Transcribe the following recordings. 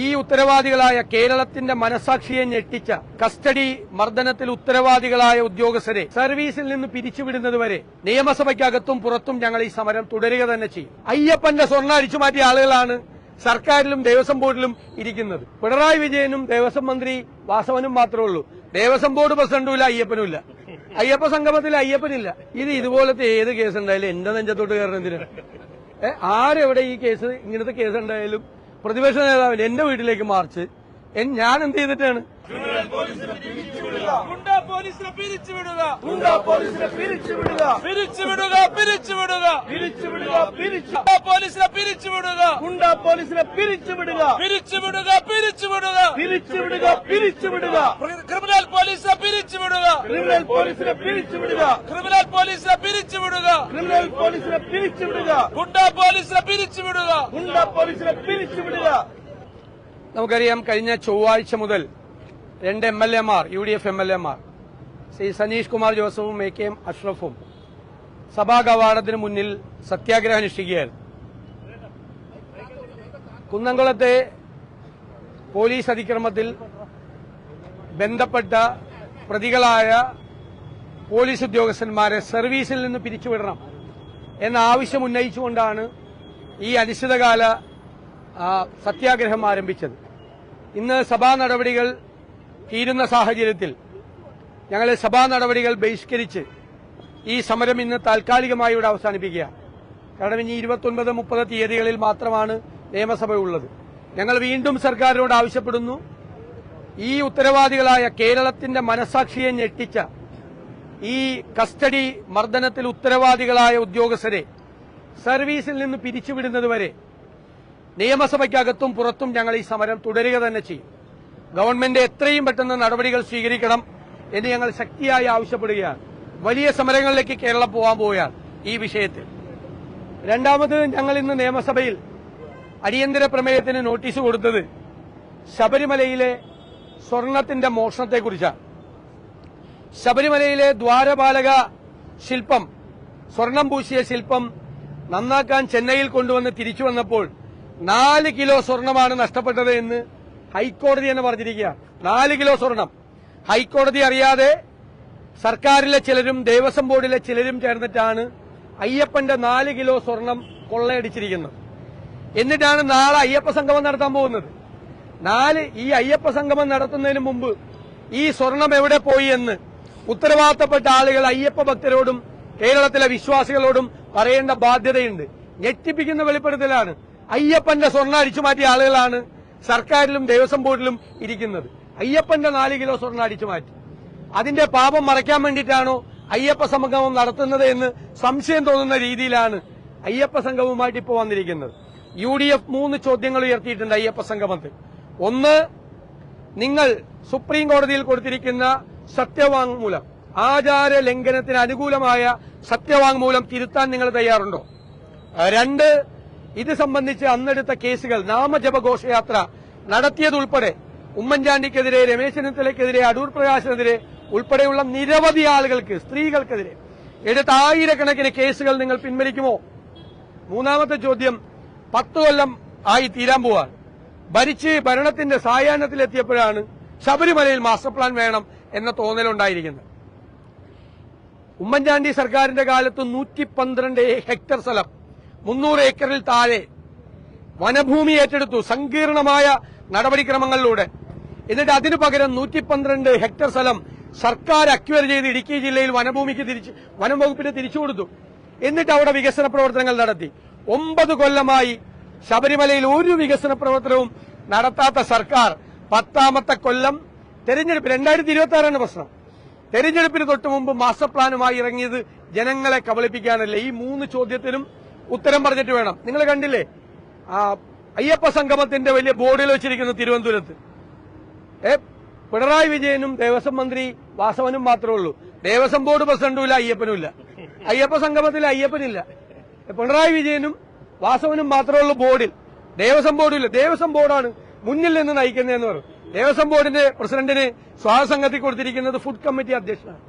ഈ ഉത്തരവാദികളായ കേരളത്തിന്റെ മനസാക്ഷിയെ ഞെട്ടിച്ച കസ്റ്റഡി മർദ്ദനത്തിൽ ഉത്തരവാദികളായ ഉദ്യോഗസ്ഥരെ സർവീസിൽ നിന്ന് പിരിച്ചുവിടുന്നതുവരെ നിയമസഭയ്ക്കകത്തും പുറത്തും ഞങ്ങൾ ഈ സമരം തുടരുക തന്നെ ചെയ്യും. അയ്യപ്പന്റെ സ്വർണ അടിച്ചു മാറ്റിയ ആളുകളാണ് സർക്കാരിലും ദേവസ്വം ബോർഡിലും ഇരിക്കുന്നത്. പിണറായി വിജയനും ദേവസ്വം മന്ത്രി വാസവനും മാത്രമേ ഉള്ളൂ. ദേവസ്വം ബോർഡ് പ്രസിഡന്റും ഇല്ല അയ്യപ്പനും ഇല്ല. അയ്യപ്പ സംഗമത്തിൽ അയ്യപ്പനില്ല. ഇത് ഇതുപോലത്തെ ഏത് കേസ് ഉണ്ടായാലും എന്റെ നെഞ്ചത്തോട്ട് കയറുന്നതിന് ആരെവിടെ ഈ കേസ് ഇങ്ങനത്തെ കേസ് ഉണ്ടായാലും പ്രതിപക്ഷ നേതാവിന് എന്റെ വീട്ടിലേക്ക് മാർച്ച്. ഞാൻ എന്ത് ചെയ്തിട്ടാണ്? ഗുണ്ടാ പോലീസിനെ പിരിച്ചുവിടുക ഗുണ്ട പോലീസിനെ പിരിച്ചു വിടുക പിരിച്ചുവിടുക. പിരിച്ചുവിടുക പിരിച്ചു. ഗുണ്ടാ പോലീസിനെ പിരിച്ചുവിടുക. ഗുണ്ടാ പോലീസിനെ പിരിച്ചുവിടുക. പിരിച്ചു വിടുക പിരിച്ചു വിടുക ക്രിമിനൽ പോലീസിനെ പിരിച്ചുവിടുക. ക്രിമിനൽ പോലീസിനെ പിരിച്ചുവിടുക. ക്രിമിനൽ പോലീസിനെ പിരിച്ചുവിടുക. ക്രിമിനൽ പോലീസിനെ പിരിച്ചുവിടുക. ഗുണ്ടാ പോലീസിനെ പിരിച്ചുവിടുക. ഗുണ്ടാ പോലീസിനെ പിരിച്ചുവിടുക. നമുക്കറിയാം കഴിഞ്ഞ ചൊവ്വാഴ്ച മുതൽ രണ്ട് എം എൽ എമാർ U D F M L എമാർ ശ്രീ സനീഷ് കുമാർ ജോസഫും എ കെ എം അഷ്റഫും സഭാ കവാടത്തിന് മുന്നിൽ സത്യാഗ്രഹം അനുഷ്ഠിക്കുകയായിരുന്നു കുന്നംകുളത്തെ പോലീസ് അതിക്രമത്തിൽ ബന്ധപ്പെട്ട പ്രതികളായ പോലീസ് ഉദ്യോഗസ്ഥന്മാരെ സർവീസിൽ നിന്ന് പിരിച്ചുവിടണം എന്ന ആവശ്യം ഉന്നയിച്ചുകൊണ്ടാണ് ഈ അനിശ്ചിതകാല സത്യാഗ്രഹം ആരംഭിച്ചത്. ഇന്ന് സഭാ നടപടികൾ തീരുന്ന സാഹചര്യത്തിൽ ഞങ്ങൾ സഭാ നടപടികൾ ബഹിഷ്കരിച്ച് ഈ സമരം ഇന്ന് താൽക്കാലികമായി ഇവിടെ അവസാനിപ്പിക്കുക. കാരണം ഇനി ഇരുപത്തൊൻപത് മുപ്പത് തീയതികളിൽ മാത്രമാണ് നിയമസഭയുള്ളത് ഞങ്ങൾ വീണ്ടും സർക്കാരിനോട് ആവശ്യപ്പെടുന്നു. ഈ ഉത്തരവാദികളായ കേരളത്തിന്റെ മനസാക്ഷിയെ ഞെട്ടിച്ച ഈ കസ്റ്റഡി മർദ്ദനത്തിൽ ഉത്തരവാദികളായ ഉദ്യോഗസ്ഥരെ സർവീസിൽ നിന്ന് പിരിച്ചുവിടുന്നതുവരെ നിയമസഭയ്ക്കകത്തും പുറത്തും ഞങ്ങൾ ഈ സമരം തുടരുക തന്നെ ചെയ്യും. ഗവൺമെന്റ് എത്രയും പെട്ടെന്ന് നടപടികൾ സ്വീകരിക്കണം എന്ന് ഞങ്ങൾ ശക്തിയായി ആവശ്യപ്പെടുകയാണ്. വലിയ സമരങ്ങളിലേക്ക് കേരളം പോകാൻ പോവുകയാണ് ഈ വിഷയത്തിൽ. രണ്ടാമത് ഞങ്ങൾ ഇന്ന് നിയമസഭയിൽ അടിയന്തര പ്രമേയത്തിന് നോട്ടീസ് കൊടുത്തത് ശബരിമലയിലെ സ്വർണത്തിന്റെ മോഷണത്തെക്കുറിച്ചാണ്. ശബരിമലയിലെ ദ്വാരപാലക ശില്പം സ്വർണം പൂശിയ ശില്പം നന്നാക്കാൻ ചെന്നൈയിൽ കൊണ്ടുവന്ന് തിരിച്ചു വന്നപ്പോൾ നാല് കിലോ സ്വർണമാണ് നഷ്ടപ്പെട്ടത് എന്ന് ഹൈക്കോടതി എന്ന് പറഞ്ഞിരിക്കുക. നാല് കിലോ സ്വർണം. ഹൈക്കോടതി അറിയാതെ സർക്കാരിലെ ചിലരും ദേവസ്വം ബോർഡിലെ ചിലരും ചേർന്നിട്ടാണ് അയ്യപ്പന്റെ നാല് കിലോ സ്വർണം കൊള്ളയടിച്ചിരിക്കുന്നത്. എന്നിട്ടാണ് നാളെ അയ്യപ്പ സംഗമം നടത്താൻ പോകുന്നത്. നാല് ഈ അയ്യപ്പ സംഗമം നടത്തുന്നതിന് മുമ്പ് ഈ സ്വർണം എവിടെ പോയി എന്ന് ഉത്തരവാദിത്തപ്പെട്ട ആളുകൾ അയ്യപ്പ ഭക്തരോടും കേരളത്തിലെ വിശ്വാസികളോടും പറയേണ്ട ബാധ്യതയുണ്ട്. ഞെട്ടിപ്പിക്കുന്ന വെളിപ്പെടുത്തലാണ്. അയ്യപ്പന്റെ സ്വർണം അടിച്ചുമാറ്റിയ ആളുകളാണ് സർക്കാരിലും ദേവസ്വം ബോർഡിലും ഇരിക്കുന്നത്. അയ്യപ്പന്റെ നാല് കിലോ സ്വർണം അടിച്ചു മാറ്റി. അതിന്റെ പാപം മറയ്ക്കാൻ വേണ്ടിയിട്ടാണോ അയ്യപ്പ സംഗമം നടത്തുന്നത് എന്ന് സംശയം തോന്നുന്ന രീതിയിലാണ് അയ്യപ്പ സംഗമവുമായിട്ട് ഇപ്പോൾ വന്നിരിക്കുന്നത്. യു ഡി എഫ് മൂന്ന് ചോദ്യങ്ങൾ ഉയർത്തിയിട്ടുണ്ട് അയ്യപ്പ സംഗമത്തിൽ. ഒന്ന് നിങ്ങൾ സുപ്രീം കോടതിയിൽ കൊടുത്തിരിക്കുന്ന സത്യവാങ്മൂലം ആചാര ലംഘനത്തിന് അനുകൂലമായ സത്യവാങ്മൂലം തിരുത്താൻ നിങ്ങൾ തയ്യാറുണ്ടോ? രണ്ട് ഇത് സംബന്ധിച്ച് അന്നെടുത്ത കേസുകൾ നാമജപ ഘോഷയാത്ര നടത്തിയതുൾപ്പെടെ ഉമ്മൻചാണ്ടിക്കെതിരെ രമേശ് ചെന്നിത്തലയ്ക്കെതിരെ അടൂർ പ്രകാശിനെതിരെ ഉൾപ്പെടെയുള്ള നിരവധി ആളുകൾക്ക് സ്ത്രീകൾക്കെതിരെ എടുത്ത ആയിരക്കണക്കിന് കേസുകൾ നിങ്ങൾ പിൻവലിക്കുമോ? മൂന്നാമത്തെ ചോദ്യം പത്ത് കൊല്ലം ആയി തീരാൻ പോവാണ്. ഭരിച്ച് ഭരണത്തിന്റെ സായാഹ്നത്തിലെത്തിയപ്പോഴാണ് ശബരിമലയിൽ മാസ്റ്റർ പ്ലാൻ വേണം എന്ന തോന്നലുണ്ടായിരിക്കുന്നത്. ഉമ്മൻചാണ്ടി സർക്കാരിന്റെ കാലത്ത് നൂറ്റി ഹെക്ടർ സ്ഥലം മുന്നൂറ് ഏക്കറിൽ താഴെ വനഭൂമി ഏറ്റെടുത്തു സങ്കീർണമായ നടപടിക്രമങ്ങളിലൂടെ. എന്നിട്ട് അതിനു പകരം നൂറ്റി പന്ത്രണ്ട് ഹെക്ടർ സ്ഥലം സർക്കാർ അക്വയർ ചെയ്ത് ഇടുക്കി ജില്ലയിൽ വനഭൂമിക്ക് തിരിച്ച് വനം വകുപ്പിന് തിരിച്ചു കൊടുത്തു. എന്നിട്ട് അവിടെ വികസന പ്രവർത്തനങ്ങൾ നടത്തി. ഒമ്പത് കൊല്ലമായി ശബരിമലയിൽ ഒരു വികസന പ്രവർത്തനവും നടത്താത്ത സർക്കാർ പത്താമത്തെ കൊല്ലം തെരഞ്ഞെടുപ്പ് രണ്ടായിരത്തി ഇരുപത്തി ആറാണ് പ്രശ്നം. തെരഞ്ഞെടുപ്പിന് തൊട്ട് മുമ്പ് മാസ്റ്റർ പ്ലാനുമായി ഇറങ്ങിയത് ജനങ്ങളെ കബളിപ്പിക്കാനല്ലേ. ഈ മൂന്ന് ചോദ്യത്തിനും ഉത്തരം പറഞ്ഞിട്ട് വേണം. നിങ്ങൾ കണ്ടില്ലേ? ആ അയ്യപ്പ സംഗമത്തിന്റെ വലിയ ബോർഡിൽ വെച്ചിരിക്കുന്നു തിരുവനന്തപുരത്ത്. ഏ പിണറായി വിജയനും ദേവസ്വം മന്ത്രി വാസവനും മാത്രമേ ഉള്ളൂ. ദേവസ്വം ബോർഡ് പ്രസിഡന്റും ഇല്ല അയ്യപ്പനും ഇല്ല. അയ്യപ്പ സംഗമത്തിൽ അയ്യപ്പനില്ല. പിണറായി വിജയനും വാസവനും മാത്രമേ ഉള്ളൂ ബോർഡിൽ. ദേവസ്വം ബോർഡില്ല ദേവസ്വം ബോർഡാണ് മുന്നിൽ നിന്ന് നയിക്കുന്നതെന്ന് പറഞ്ഞു ദേവസ്വം ബോർഡിന്റെ പ്രസിഡന്റിന് സ്വാതസംഗത്തിൽ കൊടുത്തിരിക്കുന്നത് ഫുഡ് കമ്മിറ്റി അധ്യക്ഷനാണ്.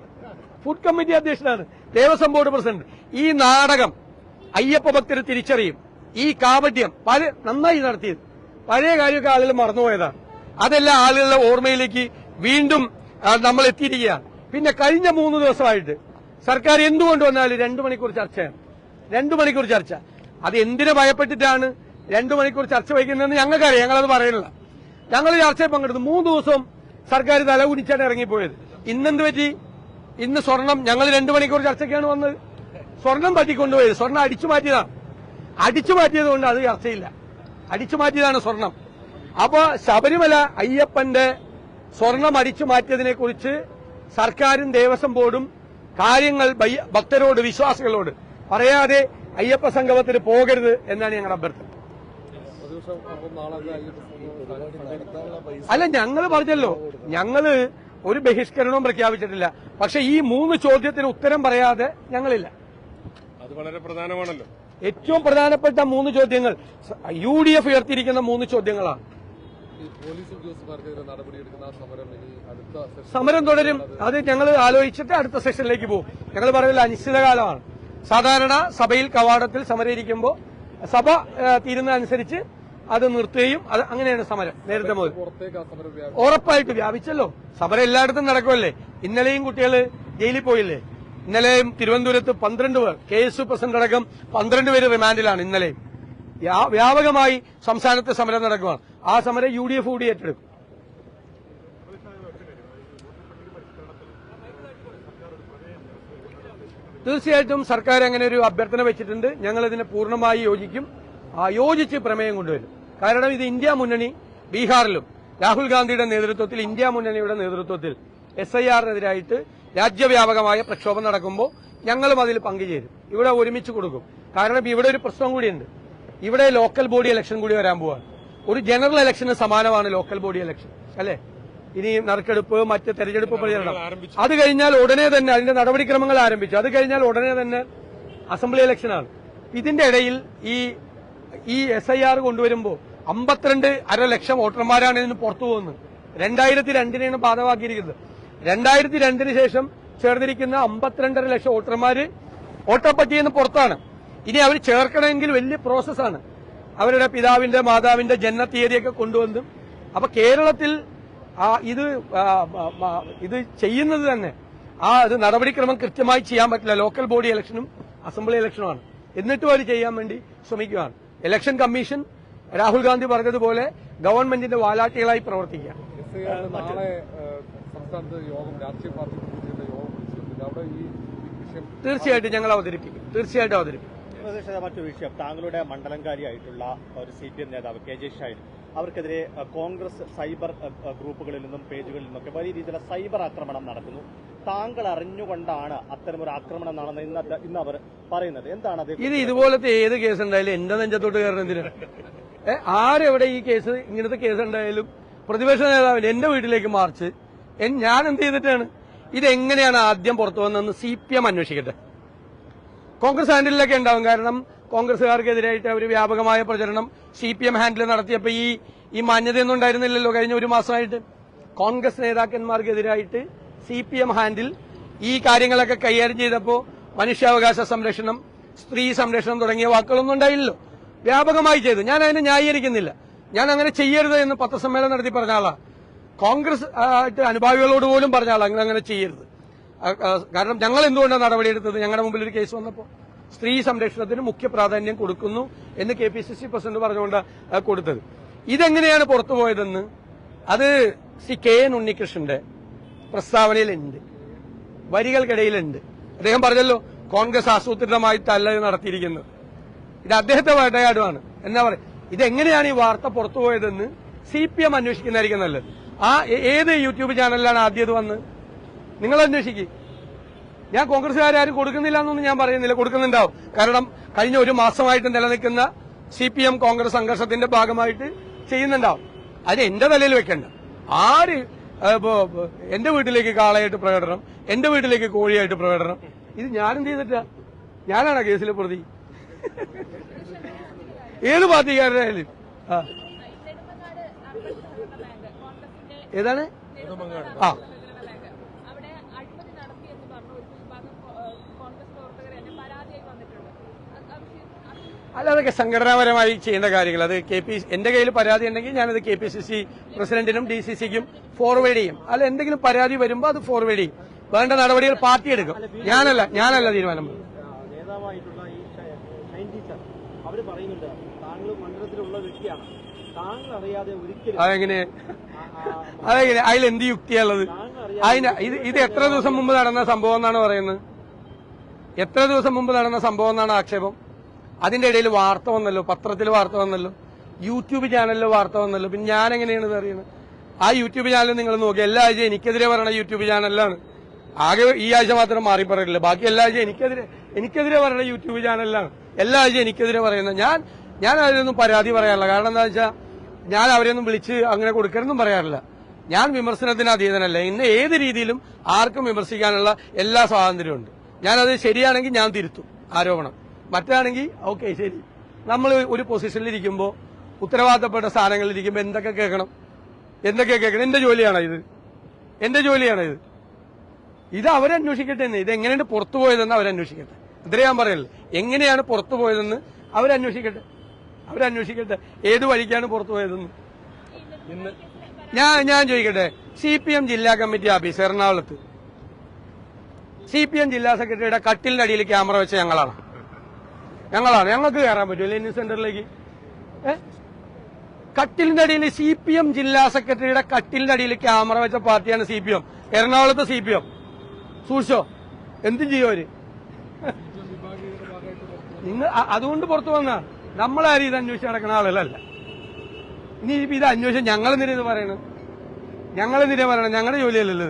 ഫുഡ് കമ്മിറ്റി അധ്യക്ഷനാണ് ദേവസ്വം ബോർഡ് പ്രസിഡന്റ്. ഈ നാടകം അയ്യപ്പ ഭക്തർ തിരിച്ചറിയും. ഈ കാപട്യം പല നന്നായി നടത്തിയത്. പഴയ കാര്യമൊക്കെ ആളുകൾ മറന്നുപോയതാണ്. അതെല്ലാം ആളുകളുടെ ഓർമ്മയിലേക്ക് വീണ്ടും നമ്മൾ എത്തിയിരിക്കുകയാണ്. പിന്നെ കഴിഞ്ഞ മൂന്ന് ദിവസമായിട്ട് സർക്കാർ എന്തുകൊണ്ട് വന്നാലും രണ്ടു മണിക്കൂർ ചർച്ചയാണ്. രണ്ടു മണിക്കൂർ ചർച്ച. അത് എന്തിനു ഭയപ്പെട്ടിട്ടാണ് രണ്ടു മണിക്കൂർ ചർച്ച വയ്ക്കുന്നതെന്ന് ഞങ്ങൾക്കറിയാം. ഞങ്ങളത് പറയുന്നില്ല ഞങ്ങൾ ചർച്ചയിൽ പങ്കെടുത്തു. മൂന്ന് ദിവസം സർക്കാർ തല കുനിച്ചാണ് ഇറങ്ങിപ്പോയത്. ഇന്നെന്ത് പറ്റി? ഇന്ന് സ്വർണം. ഞങ്ങൾ രണ്ടു മണിക്കൂർ ചർച്ചയ്ക്കാണ് വന്നത്. സ്വർണം പറ്റിക്കൊണ്ടുപോയത്. സ്വർണം അടിച്ചു മാറ്റിയതാണ് അടിച്ചു മാറ്റിയത് കൊണ്ട് അത് ചർച്ചയില്ല അടിച്ചു മാറ്റിയതാണ് സ്വർണം. അപ്പൊ ശബരിമല അയ്യപ്പന്റെ സ്വർണം അടിച്ചു മാറ്റിയതിനെ കുറിച്ച് സർക്കാരും ദേവസ്വം ബോർഡും കാര്യങ്ങൾ ഭക്തരോട് വിശ്വാസികളോട് പറയാതെ അയ്യപ്പ സംഗമത്തിന് പോകരുത് എന്നാണ് ഞങ്ങളുടെ അഭ്യർത്ഥന. അല്ല ഞങ്ങൾ പറഞ്ഞല്ലോ. ഞങ്ങൾ ഒരു ബഹിഷ്കരണവും പ്രഖ്യാപിച്ചിട്ടില്ല. പക്ഷെ ഈ മൂന്ന് ചോദ്യത്തിന് ഉത്തരം പറയാതെ ഞങ്ങളില്ല. വളരെ പ്രധാനമാണല്ലോ. ഏറ്റവും പ്രധാനപ്പെട്ട മൂന്ന് ചോദ്യങ്ങൾ. യു ഡി എഫ് ഉയർത്തിയിരിക്കുന്ന മൂന്ന് ചോദ്യങ്ങളാണ് സമരം ഇനി അടുത്ത സെഷൻ സമരം തുടരും. അത് ഞങ്ങൾ ആലോചിച്ചിട്ട് അടുത്ത സെഷനിലേക്ക് പോകും. ഞങ്ങൾ പറയുന്നത് അനിശ്ചിതകാലമാണ്. സാധാരണ സഭയിൽ കവാടത്തിൽ സമരം ഇരിക്കുമ്പോൾ സഭ തീരുന്ന തീരുന്നതനുസരിച്ച് അത് നിർത്തുകയും അത് അങ്ങനെയാണ് സമരം. നേരത്തെ മുതൽ. ഉറപ്പായിട്ട് വ്യാപിച്ചല്ലോ. സമരം എല്ലായിടത്തും നടക്കുമല്ലേ ഇന്നലെയും കുട്ടികൾ ജയിലിൽ പോയില്ലേ? ഇന്നലെയും തിരുവനന്തപുരത്ത് പന്ത്രണ്ട് പേർ കെ എസ് യു പ്രസിഡന്റ് അടക്കം പന്ത്രണ്ട് പേര് റിമാൻഡിലാണ് ഇന്നലെയും. വ്യാപകമായി സംസ്ഥാനത്ത് സമരം നടക്കുകയാണ് ആ സമരം യു ഡി എഫ് കൂടി ഏറ്റെടുക്കും. തീർച്ചയായിട്ടും സർക്കാർ അങ്ങനെ ഒരു അഭ്യർത്ഥന വെച്ചിട്ടുണ്ട്. ഞങ്ങൾ ഇതിനെ പൂർണമായി യോജിക്കും. യോജിച്ച് പ്രമേയം കൊണ്ടുവരും. കാരണം ഇത് ഇന്ത്യ മുന്നണി ബീഹാറിലും രാഹുൽ ഗാന്ധിയുടെ നേതൃത്വത്തിൽ ഇന്ത്യ മുന്നണിയുടെ നേതൃത്വത്തിൽ എസ് ഐ ആറിനെതിരായിട്ട് രാജ്യവ്യാപകമായ പ്രക്ഷോഭം നടക്കുമ്പോൾ ഞങ്ങളും അതിൽ പങ്കുചേരും. ഇവിടെ ഒരുമിച്ച് കൊടുക്കും. കാരണം ഇവിടെ ഒരു പ്രശ്നം കൂടിയുണ്ട്. ഇവിടെ ലോക്കൽ ബോഡി ഇലക്ഷൻ കൂടി വരാൻ പോവാണ്. ഒരു ജനറൽ ഇലക്ഷന് സമാനമാണ് ലോക്കൽ ബോഡി ഇലക്ഷൻ. അല്ലേ? ഇനി നറുക്കെടുപ്പ് മറ്റ് തെരഞ്ഞെടുപ്പ് പ്രചരണം. അത് കഴിഞ്ഞാൽ ഉടനെ തന്നെ അതിന്റെ നടപടിക്രമങ്ങൾ ആരംഭിച്ചു. അത് കഴിഞ്ഞാൽ ഉടനെ തന്നെ അസംബ്ലി ഇലക്ഷനാണ്. ഇതിന്റെ ഇടയിൽ ഈ ഈ എസ് ഐ ആർ കൊണ്ടുവരുമ്പോൾ അമ്പത്തിരണ്ട് അര ലക്ഷം വോട്ടർമാരാണ് ഇതിന് പുറത്തു പോകുന്നത്. രണ്ടായിരത്തി രണ്ടിനെയാണ് ബാധമാക്കിയിരിക്കുന്നത് രണ്ടായിരത്തി രണ്ടിന് ശേഷം ചേർന്നിരിക്കുന്ന അമ്പത്തിരണ്ടര ലക്ഷം വോട്ടർമാര് വോട്ടർപട്ടിയിൽ നിന്ന് പുറത്താണ്. ഇനി അവർ ചേർക്കണമെങ്കിൽ വലിയ പ്രോസസ്സാണ് അവരുടെ പിതാവിന്റെ മാതാവിന്റെ ജന്മതീയതിയൊക്കെ കൊണ്ടുവന്ന് അപ്പൊ കേരളത്തിൽ ഇത് ഇത് ചെയ്യുന്നത് തന്നെ. ആ ഒരു നടപടിക്രമം കൃത്യമായി ചെയ്യാൻ പറ്റില്ല. ലോക്കൽ ബോഡി ഇലക്ഷനും അസംബ്ലി ഇലക്ഷനുമാണ് എന്നിട്ടും അവർ ചെയ്യാൻ വേണ്ടി ശ്രമിക്കുകയാണ്. ഇലക്ഷൻ കമ്മീഷൻ രാഹുൽ ഗാന്ധി പറഞ്ഞതുപോലെ ഗവൺമെന്റിന്റെ വാലാട്ടികളായി പ്രവർത്തിക്കുക സംസ്ഥാനത്ത് യോഗം രാഷ്ട്രീയ പാർട്ടി പ്രതിനിധികളുടെ യോഗം വിളിച്ചിട്ടുണ്ട്. അവിടെ ഈ വിഷയം തീർച്ചയായിട്ടും ഞങ്ങൾ അവതരിപ്പിക്കും. തീർച്ചയായിട്ടും അവതരിപ്പിക്കും. മറ്റൊരു വിഷയം. താങ്കളുടെ മണ്ഡലംകാരിയായിട്ടുള്ള ഒരു സി പി എം നേതാവ് കെ ജെ ഷൈൻ അവർക്കെതിരെ കോൺഗ്രസ് സൈബർ ഗ്രൂപ്പുകളിൽ നിന്നും പേജുകളിൽ നിന്നൊക്കെ വലിയ രീതിയിലുള്ള സൈബർ ആക്രമണം നടക്കുന്നു. താങ്കൾ അറിഞ്ഞുകൊണ്ടാണ് അത്തരമൊരു ആക്രമണം നടന്നത് ഇന്ന് ഇന്ന് അവർ പറയുന്നത്. എന്താണ് അത് ഇത് ഇതുപോലത്തെ ഏത് കേസ് ഉണ്ടായാലും എന്റെ നെഞ്ചത്തോട്ട് എന്തിനാ? ഏ ആരെവിടെ ഈ കേസ് ഇങ്ങനത്തെ കേസ് ഉണ്ടായാലും പ്രതിപക്ഷ നേതാവിന് എന്റെ വീട്ടിലേക്ക് മാർച്ച് ഞാൻ എന്ത് ചെയ്തിട്ടാണ്? ഇതെങ്ങനെയാണ് ആദ്യം പുറത്തു വന്നതെന്ന് സി പി എം അന്വേഷിക്കട്ടെ. കോൺഗ്രസ് ഹാൻഡിലൊക്കെ ഉണ്ടാവും. കാരണം കോൺഗ്രസുകാർക്കെതിരായിട്ട് അവർ വ്യാപകമായ പ്രചരണം സി പി എം ഹാൻഡിൽ നടത്തിയപ്പോൾ ഈ ഈ മാന്യതയൊന്നും ഉണ്ടായിരുന്നില്ലല്ലോ കഴിഞ്ഞ ഒരു മാസമായിട്ട്. കോൺഗ്രസ് നേതാക്കന്മാർക്കെതിരായിട്ട് സി പി എം ഹാൻഡിൽ ഈ കാര്യങ്ങളൊക്കെ കൈകാര്യം ചെയ്തപ്പോൾ മനുഷ്യാവകാശ സംരക്ഷണം സ്ത്രീ സംരക്ഷണം തുടങ്ങിയ വാക്കുകളൊന്നും ഉണ്ടായില്ലല്ലോ. വ്യാപകമായി ചെയ്തു. ഞാൻ അതിനെ ന്യായീകരിക്കുന്നില്ല. ഞാൻ അങ്ങനെ ചെയ്യരുത് എന്ന് പത്രസമ്മേളനം നടത്തി പറഞ്ഞ ആളാ. കോൺഗ്രസ് ആയിട്ട് അനുഭാവികളോട് പോലും പറഞ്ഞാൽ അങ്ങനെ അങ്ങനെ ചെയ്യരുത്. കാരണം ഞങ്ങൾ എന്തുകൊണ്ടാണ് നടപടിയെടുത്തത്? ഞങ്ങളുടെ മുമ്പിൽ ഒരു കേസ് വന്നപ്പോൾ സ്ത്രീ സംരക്ഷണത്തിന് മുഖ്യ പ്രാധാന്യം കൊടുക്കുന്നു എന്ന് K P C C president പറഞ്ഞുകൊണ്ട് കൊടുത്തത്. ഇതെങ്ങനെയാണ് പുറത്തുപോയതെന്ന് അത് സി കെ എൻ ഉണ്ണികൃഷ്ണന്റെ പ്രസ്താവനയിലുണ്ട്. വരികൾക്കിടയിലുണ്ട്. അദ്ദേഹം പറഞ്ഞല്ലോ കോൺഗ്രസ് ആസൂത്രിതമായിട്ടല്ല നടത്തിയിരിക്കുന്നത് ഇത് അദ്ദേഹത്തെ വേട്ടയാടുമാണ് എന്നാ പറയുക ഇതെങ്ങനെയാണ് ഈ വാർത്ത പുറത്തുപോയതെന്ന് സി പി എം അന്വേഷിക്കുന്നതായിരിക്കും നല്ലത്. ആ ഏത് യൂട്യൂബ് ചാനലിലാണ് ആദ്യം ഇത് വന്ന് നിങ്ങൾ അന്വേഷിക്കും. ഞാൻ കോൺഗ്രസുകാരും കൊടുക്കുന്നില്ല എന്നൊന്നും ഞാൻ പറയുന്നില്ല. കൊടുക്കുന്നുണ്ടാവും. കാരണം കഴിഞ്ഞ ഒരു മാസമായിട്ട് നിലനിൽക്കുന്ന സി പി എം കോൺഗ്രസ് സംഘർഷത്തിന്റെ ഭാഗമായിട്ട് ചെയ്യുന്നുണ്ടാവും. അത് എന്റെ തലയിൽ വെക്കണ്ട. ആര് എന്റെ വീട്ടിലേക്ക് കാളയായിട്ട് പ്രകടനം എന്റെ വീട്ടിലേക്ക് കോഴിയായിട്ട് പ്രകടനം ഇത് ഞാനെന്ത് ചെയ്തിട്ടാ? ഞാനാണ് കേസിലെ പ്രതി? ഏത് പാർട്ടിക്കാരനായാലും ആ. വിഷയം- ആ. അല്ല അതൊക്കെ സംഘടനാപരമായി ചെയ്യേണ്ട കാര്യങ്ങൾ. അത് കെ പി എന്റെ കയ്യിൽ പരാതി ഉണ്ടെങ്കിൽ ഞാനത് കെ പി സി സി പ്രസിഡന്റിനും ഡി സി സിക്കും ഫോർവേഡ് ചെയ്യും. അല്ല എന്തെങ്കിലും പരാതി വരുമ്പോൾ അത് ഫോർവേഡ് ചെയ്യും. വേണ്ട നടപടികൾ പാർട്ടി എടുക്കും. ഞാനല്ല ഞാനല്ല തീരുമാനം. നേതാവായിട്ടുള്ള ഈ ഷൈൻ ടീച്ചർ അവർ പറയുന്നുണ്ട് താങ്കൾ മണ്ഡലത്തിലുള്ള വ്യക്തിയാണ്. അതെങ്ങനെ? അതെങ്ങനെ? അതിൽ എന്ത് യുക്തിയുള്ളത് അതിന് ഇത് ഇത് എത്ര ദിവസം മുമ്പ് നടന്ന സംഭവം എന്നാണ് പറയുന്നത്? എത്ര ദിവസം മുമ്പ് നടന്ന സംഭവം എന്നാണ് ആക്ഷേപം? അതിന്റെ ഇടയിൽ വാർത്ത വന്നല്ലോ പത്രത്തിൽ വാർത്ത വന്നല്ലോ യൂട്യൂബ് ചാനലിൽ വാർത്ത വന്നല്ലോ. പിന്നെ ഞാൻ എങ്ങനെയാണ് ഇത് അറിയുന്നത് ആ യൂട്യൂബ് ചാനൽ നിങ്ങൾ നോക്കി. എല്ലാ ആഴ്ചയും എനിക്കെതിരെ പറയണ യൂട്യൂബ് ചാനലിലാണ്. ആകെ ഈ ആഴ്ച മാത്രം മാറി പറയില്ല ബാക്കി എല്ലാ ആഴ്ചയും എനിക്കെതിരെ എനിക്കെതിരെ പറയണ യൂട്യൂബ് ചാനലിലാണ്. എല്ലാ ആഴ്ചയും എനിക്കെതിരെ പറയുന്നത്. ഞാൻ ഞാൻ അതിലൊന്നും പരാതി പറയാറില്ല. കാരണം എന്താ വെച്ചാൽ ഞാൻ അവരെയൊന്നും വിളിച്ച് അങ്ങനെ കൊടുക്കരുതെന്നും പറയാറില്ല. ഞാൻ വിമർശനത്തിന് അതീതനല്ല. ഇന്ന് ഏത് രീതിയിലും ആർക്കും വിമർശിക്കാനുള്ള എല്ലാ സ്വാതന്ത്ര്യമുണ്ട് ഞാനത് ശരിയാണെങ്കിൽ ഞാൻ തിരുത്തും ആരോപണം. മറ്റാണെങ്കിൽ ഓക്കെ ശരി. നമ്മൾ ഒരു പൊസിഷനിൽ ഇരിക്കുമ്പോൾ ഉത്തരവാദിത്തപ്പെട്ട സ്ഥാനങ്ങളിൽ ഇരിക്കുമ്പോൾ എന്തൊക്കെ കേൾക്കണം? എന്തൊക്കെ കേൾക്കണം? എന്റെ ജോലിയാണോ ഇത്? എന്റെ ജോലിയാണോ ഇത്? ഇത് അവരന്വേഷിക്കട്ടെ എന്ന്. ഇത് എങ്ങനെയാണ് പുറത്തു പോയതെന്ന് അവരന്വേഷിക്കട്ടെ. ഇത്രേ ഞാൻ പറയല്ലേ. എങ്ങനെയാണ് പുറത്തു പോയതെന്ന് അവരന്വേഷിക്കട്ടെ. അവരന്വേഷിക്കട്ടെ. ഏത് വഴിക്കാണ് പുറത്തു പോയതെന്ന്? ഞാൻ ഞാൻ ചോദിക്കട്ടെ. സി പി എം ജില്ലാ കമ്മിറ്റി ഓഫീസ് എറണാകുളത്ത്. സി പി എം ജില്ലാ സെക്രട്ടറിയുടെ കട്ടിലിന്റെ അടിയിൽ ക്യാമറ വെച്ച ഞങ്ങളാണ്. ഞങ്ങളാണ്. ഞങ്ങൾക്ക് കയറാൻ പറ്റുമോ? ഇന്ന് സെന്ററിലേക്ക്? കട്ടിലിന്റെ അടിയിൽ സി പി എം ജില്ലാ സെക്രട്ടറിയുടെ കട്ടിലിന്റെ അടിയിൽ ക്യാമറ വെച്ച പാർട്ടിയാണ് സി പി എം. എറണാകുളത്ത് സി പി എം. സൂക്ഷിച്ചോ? എന്തും ചെയ്യും അവർ? നിങ്ങൾ അതുകൊണ്ട് പുറത്തു വന്ന. നമ്മളാരും ഇത് അന്വേഷിച്ച് നടക്കുന്ന ആളുകളല്ല. ഇനി ഇത് അന്വേഷിച്ച് ഞങ്ങൾ എന്തിനാ ഇത് പറയണത്? ഞങ്ങൾ എന്തിനാ ഞങ്ങളുടെ ജോലിയല്ലല്ലോ